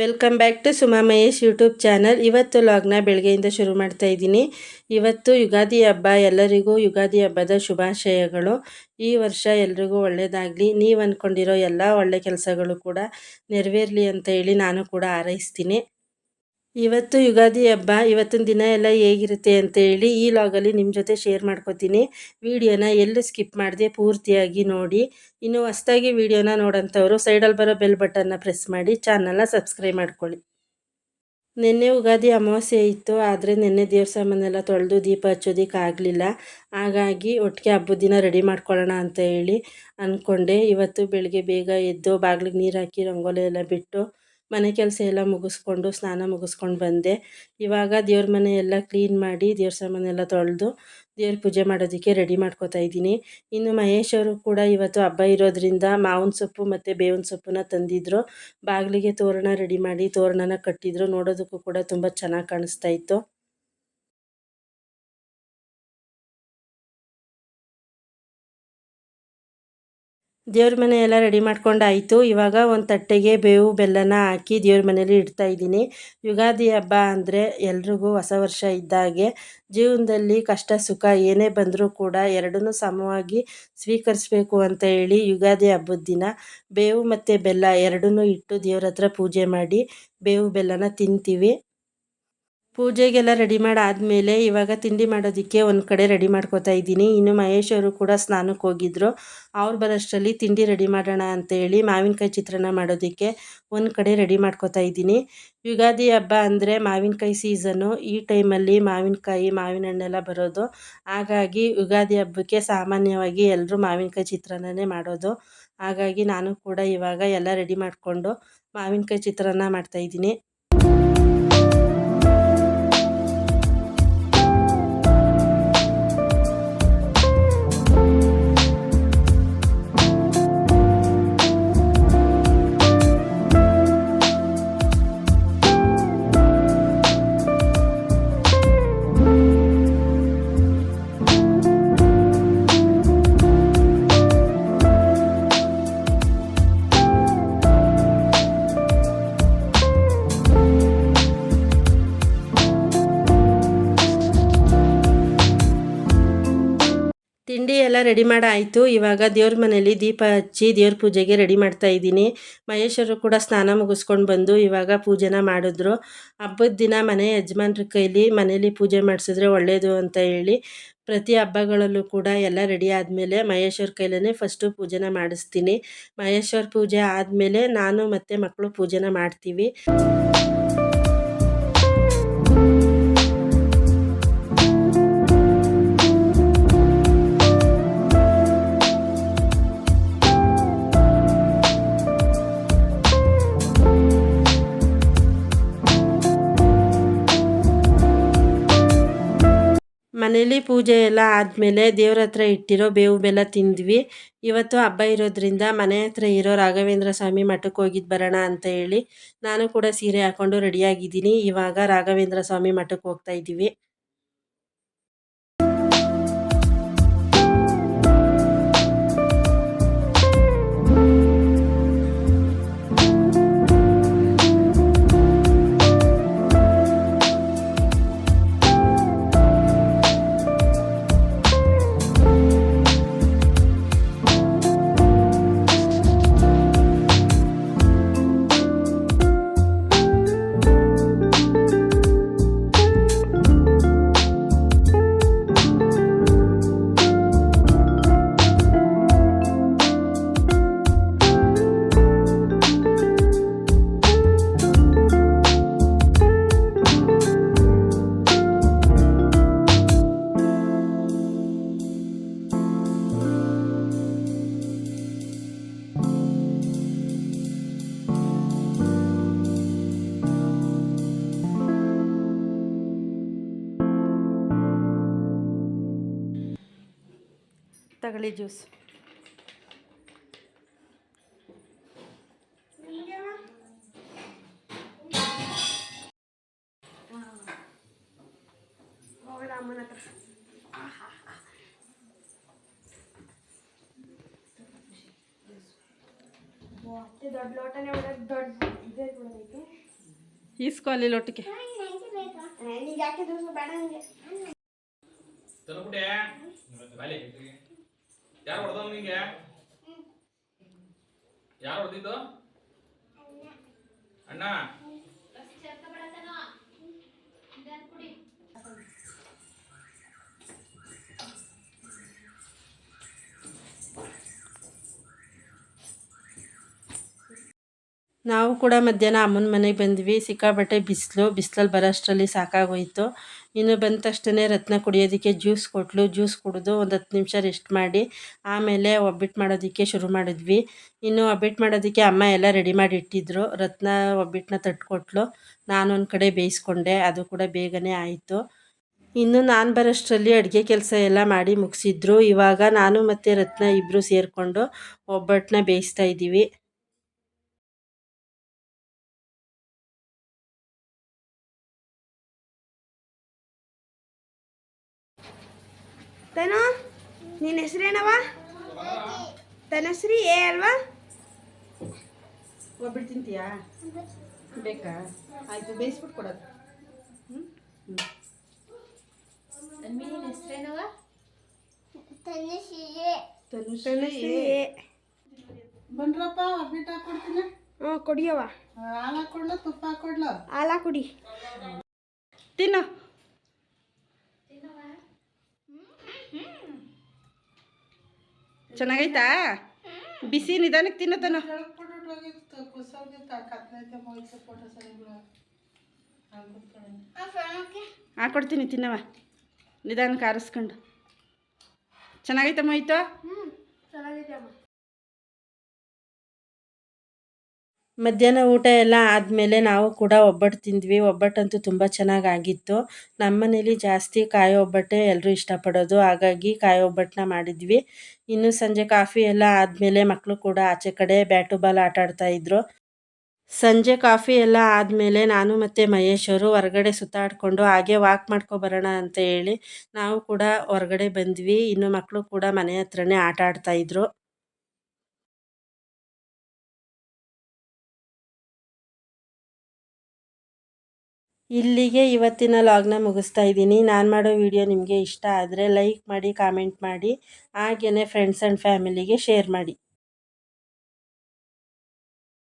Welcome back to Suma Mahesh YouTube channel ಇವತ್ತು ಲಾಗ್ನ ಬೆಳಗ್ಗೆಯಿಂದ ಶುರು ಮಾಡ್ತಾ ಇದ್ದೀನಿ. ಇವತ್ತು ಯುಗಾದಿ ಹಬ್ಬ, ಎಲ್ಲರಿಗೂ ಯುಗಾದಿ ಹಬ್ಬದ ಶುಭಾಶಯಗಳು. ಈ ವರ್ಷ ಎಲ್ರಿಗೂ ಒಳ್ಳೆಯದಾಗಲಿ ನೀವು ಅಂದ್ಕೊಂಡಿರೋ ಎಲ್ಲ ಒಳ್ಳೆ ಕೆಲಸಗಳು ಕೂಡ ನೆರವೇರಲಿ ಅಂತ ಹೇಳಿ ನಾನು ಕೂಡ ಹಾರೈಸ್ತೀನಿ. ಇವತ್ತು ಯುಗಾದಿ ಹಬ್ಬ, ಇವತ್ತಿನ ದಿನ ಎಲ್ಲ ಹೇಗಿರುತ್ತೆ ಅಂತ ಹೇಳಿ ಈ ಲಾಗಲ್ಲಿ ನಿಮ್ಮ ಜೊತೆ ಶೇರ್ ಮಾಡ್ಕೋತೀನಿ. ವಿಡಿಯೋನ ಎಲ್ಲೂ ಸ್ಕಿಪ್ ಮಾಡದೆ ಪೂರ್ತಿಯಾಗಿ ನೋಡಿ. ಇನ್ನು ಹೊಸ್ದಾಗಿ ವಿಡಿಯೋನ ನೋಡೋಂಥವ್ರು ಸೈಡಲ್ಲಿ ಬರೋ ಬೆಲ್ ಬಟನ್ನ ಪ್ರೆಸ್ ಮಾಡಿ ಚಾನಲ್ನ ಸಬ್ಸ್ಕ್ರೈಬ್ ಮಾಡ್ಕೊಳ್ಳಿ. ನಿನ್ನೆ ಯುಗಾದಿ ಅಮಾವಾಸ್ಯೆ ಇತ್ತು, ಆದರೆ ನಿನ್ನೆ ದೇವ್ರ ಸಾಮಾನೆಲ್ಲ ತೊಳೆದು ದೀಪ ಹಚ್ಚೋದಕ್ಕೆ ಆಗಲಿಲ್ಲ. ಹಾಗಾಗಿ ಒಟ್ಟಿಗೆ ಹಬ್ಬದ ದಿನ ರೆಡಿ ಮಾಡ್ಕೊಳ್ಳೋಣ ಅಂತ ಹೇಳಿ ಅಂದ್ಕೊಂಡೆ ಇವತ್ತು ಬೆಳಗ್ಗೆ ಬೇಗ ಎದ್ದು ಬಾಗಿಲಿಗೆ ನೀರು ಹಾಕಿ ರಂಗೋಲಿ ಎಲ್ಲ ಬಿಟ್ಟು ಮನೆ ಕೆಲಸ ಎಲ್ಲ ಮುಗಿಸ್ಕೊಂಡು, ಸ್ನಾನ ಮುಗಿಸ್ಕೊಂಡು ಬಂದೆ. ಇವಾಗ ದೇವ್ರ ಮನೆ ಎಲ್ಲ ಕ್ಲೀನ್ ಮಾಡಿ, ದೇವ್ರ ಸಾಮಾನೆಲ್ಲ ತೊಳೆದು, ದೇವ್ರ ಪೂಜೆ ಮಾಡೋದಕ್ಕೆ ರೆಡಿ ಮಾಡ್ಕೋತಾ ಇದ್ದೀನಿ. ಇನ್ನು ಮಹೇಶ್ ಅವರು ಕೂಡ ಇವತ್ತು ಹಬ್ಬ ಇರೋದ್ರಿಂದ ಮಾವಿನ ಸೊಪ್ಪು ಮತ್ತು ಬೇವಿನ ಸೊಪ್ಪನ್ನ ತಂದಿದ್ರು. ಬಾಗಿಲಿಗೆ ತೋರಣ ರೆಡಿ ಮಾಡಿ, ತೋರಣನ ಕಟ್ಟಿದ್ರು. ನೋಡೋದಕ್ಕೂ ಕೂಡ ತುಂಬ ಚೆನ್ನಾಗಿ ಕಾಣಿಸ್ತಾ ಇತ್ತು. ದೇವ್ರ ಮನೆ ಎಲ್ಲ ರೆಡಿ ಮಾಡ್ಕೊಂಡಾಯಿತು ಇವಾಗ ಒಂದು ತಟ್ಟೆಗೆ ಬೇವು, ಬೆಲ್ಲನ ಹಾಕಿ ದೇವ್ರ ಮನೇಲಿ ಇಡ್ತಾ ಇದ್ದೀನಿ. ಯುಗಾದಿ ಹಬ್ಬ ಅಂದರೆ ಎಲ್ರಿಗೂ ಹೊಸ ವರ್ಷ ಇದ್ದಾಗೆ ಜೀವನದಲ್ಲಿ ಕಷ್ಟ, ಸುಖ ಏನೇ ಬಂದರೂ ಕೂಡ ಎರಡನ್ನೂ ಸಮವಾಗಿ ಸ್ವೀಕರಿಸಬೇಕು ಅಂತ ಹೇಳಿ ಯುಗಾದಿ ಹಬ್ಬದ ದಿನ ಬೇವು ಮತ್ತು ಬೆಲ್ಲ ಎರಡನ್ನೂ ಇಟ್ಟು ದೇವ್ರ ಹತ್ರ ಪೂಜೆ ಮಾಡಿ ಬೇವು, ಬೆಲ್ಲನ ತಿಂತೀವಿ. ಪೂಜೆಗೆಲ್ಲ ರೆಡಿ ಮಾಡಾದಮೇಲೆ ಇವಾಗ ತಿಂಡಿ ಮಾಡೋದಕ್ಕೆ ಒಂದು ಕಡೆ ರೆಡಿ ಮಾಡ್ಕೋತಾ ಇದ್ದೀನಿ. ಇನ್ನು ಮಹೇಶ್ ಅವರು ಕೂಡ ಸ್ನಾನಕ್ಕೆ ಹೋಗಿದ್ರು. ಅವ್ರು ಬರೋಷ್ಟರಲ್ಲಿ ತಿಂಡಿ ರೆಡಿ ಮಾಡೋಣ ಅಂತೇಳಿ ಮಾವಿನಕಾಯಿ ಚಿತ್ರಾನ್ನ ಮಾಡೋದಕ್ಕೆ ಒಂದು ಕಡೆ ರೆಡಿ ಮಾಡ್ಕೋತಾ ಇದ್ದೀನಿ. ಯುಗಾದಿ ಹಬ್ಬ ಅಂದರೆ ಮಾವಿನಕಾಯಿ ಸೀಸನ್ನು ಈ ಟೈಮಲ್ಲಿ ಮಾವಿನಕಾಯಿ, ಮಾವಿನ ಹಣ್ಣೆಲ್ಲ ಬರೋದು. ಹಾಗಾಗಿ ಯುಗಾದಿ ಹಬ್ಬಕ್ಕೆ ಸಾಮಾನ್ಯವಾಗಿ ಎಲ್ಲರೂ ಮಾವಿನಕಾಯಿ ಚಿತ್ರಾನ್ನನೇ ಮಾಡೋದು. ಹಾಗಾಗಿ ನಾನು ಕೂಡ ಇವಾಗ ಎಲ್ಲ ರೆಡಿ ಮಾಡಿಕೊಂಡು ಮಾವಿನಕಾಯಿ ಚಿತ್ರಾನ್ನ ಮಾಡ್ತಾಯಿದ್ದೀನಿ ಎಲ್ಲ ರೆಡಿ ಮಾಡಾಯಿತು ಇವಾಗ ದೇವ್ರ ಮನೇಲಿ ದೀಪ ಹಚ್ಚಿ ದೇವ್ರ ಪೂಜೆಗೆ ರೆಡಿ ಮಾಡ್ತಾ ಇದ್ದೀನಿ. ಮಹೇಶ್ವರು ಕೂಡ ಸ್ನಾನ ಮುಗಿಸ್ಕೊಂಡು ಬಂದು ಇವಾಗ ಪೂಜೆನ ಮಾಡಿದ್ರು. ಹಬ್ಬದ ದಿನ ಮನೆ ಯಜಮಾನ್ರ ಕೈಲಿ ಮನೇಲಿ ಪೂಜೆ ಮಾಡಿಸಿದ್ರೆ ಒಳ್ಳೆಯದು ಅಂತ ಹೇಳಿ ಪ್ರತಿ ಹಬ್ಬಗಳಲ್ಲೂ ಕೂಡ ಎಲ್ಲ ರೆಡಿ ಆದಮೇಲೆ ಮಹೇಶ್ವರ ಕೈಲೇ ಫಸ್ಟು ಪೂಜೆನ ಮಾಡಿಸ್ತೀನಿ. ಮಹೇಶ್ವರ ಪೂಜೆ ಆದಮೇಲೆ ನಾನು ಮತ್ತು ಮಕ್ಕಳು ಪೂಜೆನ ಮಾಡ್ತೀವಿ. ಮನೇಲಿ ಪೂಜೆ ಎಲ್ಲ ಆದಮೇಲೆ ದೇವ್ರ ಹತ್ರ ಇಟ್ಟಿರೋ ಬೇವು ಬೆಲ್ಲ ತಿಂದ್ವಿ. ಇವತ್ತು ಹಬ್ಬ ಇರೋದ್ರಿಂದ ಮನೆ ಹತ್ರ ಇರೋ ರಾಘವೇಂದ್ರ ಸ್ವಾಮಿ ಮಠಕ್ಕೆ ಹೋಗಿದ್ದು ಬರೋಣ ಅಂತ ಹೇಳಿ ನಾನು ಕೂಡ ಸೀರೆ ಹಾಕ್ಕೊಂಡು ರೆಡಿಯಾಗಿದ್ದೀನಿ ಇವಾಗ ರಾಘವೇಂದ್ರ ಸ್ವಾಮಿ ಮಠಕ್ಕೆ ಹೋಗ್ತಾ ಇದ್ದೀವಿ. ತಗೊಳ್ಳಿ ಜ್ಯೂಸ್ ಅಮ್ಮನ ಹತ್ರ ಅತ್ತೆ ದೊಡ್ಡ ಲೋಟನೇ ಒಳಗೆ ದೊಡ್ಡ ಇದೇ ಕೊಡೋದೈತೆ ಈಸ್ಕೊ ಅಲ್ಲಿ ಲೊಟ್ಟಿಗೆ ತಲುಪುಟೆ ಬಾಲಿ ಯಾರು ಹೊಡೆದವ್ ನಿಂಗೆ? ಯಾರು ಹೊಡೆದಿದ್ದು? ಅಣ್ಣ. ನಾವು ಕೂಡ ಮಧ್ಯಾಹ್ನ ಅಮ್ಮನ ಮನೆಗೆ ಬಂದ್ವಿ. ಸಿಕ್ಕಾಬಟ್ಟೆ ಬಿಸಿಲು ಬಿಸಿಲಲ್ಲಿ ಬರೋಷ್ಟರಲ್ಲಿ ಸಾಕಾಗೋಯಿತು. ಇನ್ನು ಬಂದ ತಕ್ಷಣ ರತ್ನ ಕುಡಿಯೋದಕ್ಕೆ ಜ್ಯೂಸ್ ಕೊಟ್ಲು. ಜ್ಯೂಸ್ ಕುಡಿದು ಒಂದು ಹತ್ತು ನಿಮಿಷ ರೆಸ್ಟ್ ಮಾಡಿ ಆಮೇಲೆ ಒಬ್ಬಿಟ್ ಮಾಡೋದಕ್ಕೆ ಶುರು ಮಾಡಿದ್ವಿ. ಇನ್ನು ಒಬ್ಬಿಟ್ ಮಾಡೋದಕ್ಕೆ ಅಮ್ಮ ಎಲ್ಲ ರೆಡಿ ಮಾಡಿ ಇಟ್ಟಿದ್ರು. ರತ್ನ ಒಬ್ಬಿಟ್ಟನ್ನ ತಟ್ಕೊಟ್ಲು. ನಾನು ಒಂದು ಕಡೆ ಬೇಯಿಸ್ಕೊಂಡೆ. ಅದು ಕೂಡ ಬೇಗನೆ ಆಯಿತು. ಇನ್ನು ನಾನು ಬರೋಷ್ಟರಲ್ಲಿ ಅಡುಗೆ ಕೆಲಸ ಎಲ್ಲ ಮಾಡಿ ಮುಗಿಸಿದ್ರು. ಇವಾಗ ನಾನು ಮತ್ತು ರತ್ನ ಇಬ್ಬರು ಸೇರಿಕೊಂಡು ಒಬ್ಬಟ್ಟನ್ನ ಬೇಯಿಸ್ತಾ ಇದ್ದೀವಿ ತನು? ನಿನ್ನ ಹೆಸರೇನವ ತನ್ನ ಹೆಸರು ಏ ಅಲ್ವಾ? ಒಬ್ಬರು ತಿಂತೀಯಾ? ಬೇಕಾ? ಆಯಿತು ಬೇಯಿಸ್ಬಿಟ್ಟು ಕೊಡೋದು ತನುಶ್ರೀ. ಎ ಬಂದ್ರಪ್ಪ ಒಬ್ಬಿಟ್ಟು ಹಾಕೊಡ್ತೀನಿ ಹ್ಞೂ ಕೊಡಿಯವ ಹಾಲು ಹಾಕೊಡ್ಲ ತುಪ್ಪ ಹಾಕೊಡ್ಲ ಹಾಲ ಕುಡಿ. ತಿನ್ನು. ಚೆನ್ನಾಗೈತಾ? ಬಿಸಿ ನಿಧಾನಕ್ಕೆ ತಿನ್ನೋತನ ಹಾಕೊಡ್ತೀನಿ ತಿನ್ನವ ನಿಧಾನಕ್ಕೆ ಆರಿಸ್ಕೊಂಡು. ಚೆನ್ನಾಗೈತಮ್ಮ ಆಯ್ತು ಮಧ್ಯಾಹ್ನ ಊಟ ಎಲ್ಲ ಆದಮೇಲೆ ನಾವು ಕೂಡ ಒಬ್ಬಟ್ಟು ತಿಂದ್ವಿ. ಒಬ್ಬಟ್ಟಂತೂ ತುಂಬ ಚೆನ್ನಾಗಾಗಿತ್ತು ನಮ್ಮ ಮನೇಲಿ ಜಾಸ್ತಿ ಕಾಯಿ ಒಬ್ಬಟ್ಟೆ ಎಲ್ಲರೂ ಇಷ್ಟಪಡೋದು. ಹಾಗಾಗಿ ಕಾಯಿ ಒಬ್ಬಟ್ಟನ್ನ ಮಾಡಿದ್ವಿ. ಇನ್ನು ಸಂಜೆ ಕಾಫಿ ಎಲ್ಲ ಆದಮೇಲೆ ಮಕ್ಕಳು ಕೂಡ ಆಚೆ ಕಡೆ ಬ್ಯಾಟು ಬಾಲ್ ಆಟ ಆಡ್ತಾ ಇದ್ರು. ಸಂಜೆ ಕಾಫಿ ಎಲ್ಲ ಆದಮೇಲೆ ನಾನು ಮತ್ತು ಮಹೇಶವರು ಹೊರಗಡೆ ಸುತ್ತಾಡಿಕೊಂಡು ಹಾಗೆ ವಾಕ್ ಮಾಡ್ಕೊಬರೋಣ ಅಂತ ಹೇಳಿ ನಾವು ಕೂಡ ಹೊರಗಡೆ ಬಂದ್ವಿ. ಇನ್ನು ಮಕ್ಕಳು ಕೂಡ ಮನೆ ಹತ್ರನೇ ಆಟ ಆಡ್ತಾ ಇಲ್ಲಿಗೆ ಇವತ್ತಿನ ಲಾಗ್ನ ಮುಗಿಸ್ತಾ ಇದ್ದೀನಿ. ನಾನು ಮಾಡೋ ವಿಡಿಯೋ ನಿಮಗೆ ಇಷ್ಟ ಆದರೆ ಲೈಕ್ ಮಾಡಿ ಕಾಮೆಂಟ್ ಮಾಡಿ ಹಾಗೆಯೇ ಫ್ರೆಂಡ್ಸ್ ಆ್ಯಂಡ್ ಫ್ಯಾಮಿಲಿಗೆ ಶೇರ್ ಮಾಡಿ.